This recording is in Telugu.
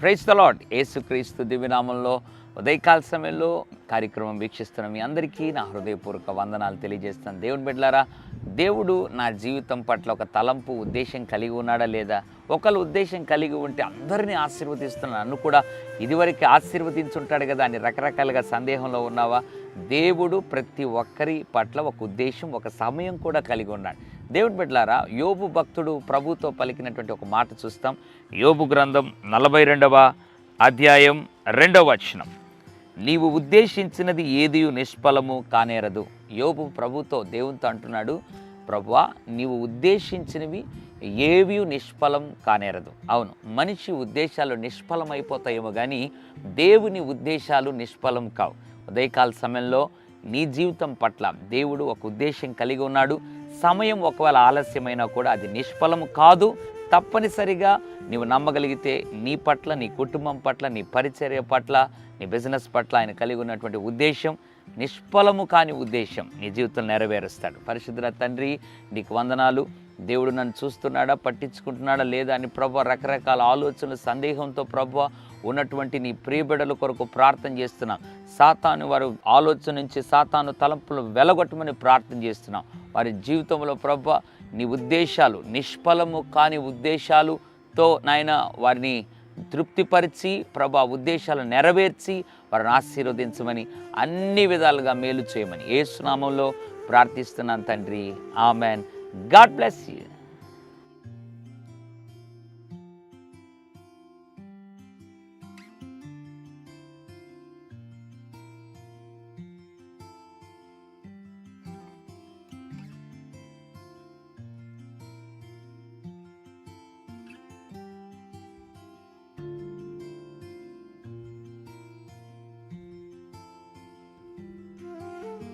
ప్రైజ్ ద లాడ్ ఏసుక్రీస్తు దివ్యనామంలో ఉదయకాల సమయంలో కార్యక్రమం వీక్షిస్తున్న మీ అందరికీ నా హృదయపూర్వక వందనాలు తెలియజేస్తాను దేవుని బిడ్డలారా దేవుడు నా జీవితం పట్ల ఒక తలంపు ఉద్దేశం కలిగి ఉన్నాడా లేదా? ఒకళ్ళు ఉద్దేశం కలిగి ఉంటే అందరినీ ఆశీర్వదిస్తున్నాను నన్ను కూడా ఇదివరకు ఆశీర్వదించుంటాడు కదా అని రకరకాలుగా సందేహంలో ఉన్నావా? దేవుడు ప్రతి ఒక్కరి పట్ల ఒక ఉద్దేశం ఒక సమయం కూడా కలిగి ఉన్నాడు. దేవుడి బిడ్డలారా యోబు భక్తుడు ప్రభుతో పలికినటువంటి ఒక మాట చూస్తాం. యోబు గ్రంథం నలభై రెండవ అధ్యాయం రెండవ వచనం. నీవు ఉద్దేశించినది ఏది నిష్ఫలము కానేరదు. యోబు ప్రభుతో దేవునితో అంటున్నాడు ప్రభువా నీవు ఉద్దేశించినవి ఏవి నిష్ఫలం కానేరదు. అవును మనిషి ఉద్దేశాలు నిష్ఫలమైపోతాయేమో కానీ దేవుని ఉద్దేశాలు నిష్ఫలం కావు. ఉదయకాల సమయంలో నీ జీవితం పట్ల దేవుడు ఒక ఉద్దేశం కలిగి ఉన్నాడు. సమయం ఒకవేళ ఆలస్యమైనా కూడా అది నిష్ఫలము కాదు. తప్పనిసరిగా నీవు నమ్మగలిగితే నీ పట్ల నీ కుటుంబం పట్ల నీ పరిచర్య పట్ల నీ బిజినెస్ పట్ల ఆయన కలిగి ఉన్నటువంటి ఉద్దేశం నిష్ఫలము కాని ఉద్దేశం నీ జీవితం నెరవేరుస్తాడు. పరిశుద్ధుల తండ్రి నీకు వందనాలు. దేవుడు నన్ను చూస్తున్నాడా పట్టించుకుంటున్నాడా లేదా అని ప్రభు రకరకాల ఆలోచనలు సందేహంతో ప్రభా ఉన్నటువంటి నీ ప్రియబిడల కొరకు ప్రార్థన చేస్తున్నాం. సాతాను వారు ఆలోచన నుంచి సాతాను తలంపులు వెలగొట్టమని ప్రార్థన చేస్తున్నాం. వారి జీవితంలో ప్రభు నీ ఉద్దేశాలు నిష్ఫలము కాని ఉద్దేశాలుతో నాయన వారిని తృప్తిపరిచి ప్రభా ఉద్దేశాలు నెరవేర్చి వారిని ఆశీర్వదించమని అన్ని విధాలుగా మేలు చేయమని ఏ ప్రార్థిస్తున్నాను తండ్రి. ఆమెన్. God bless you.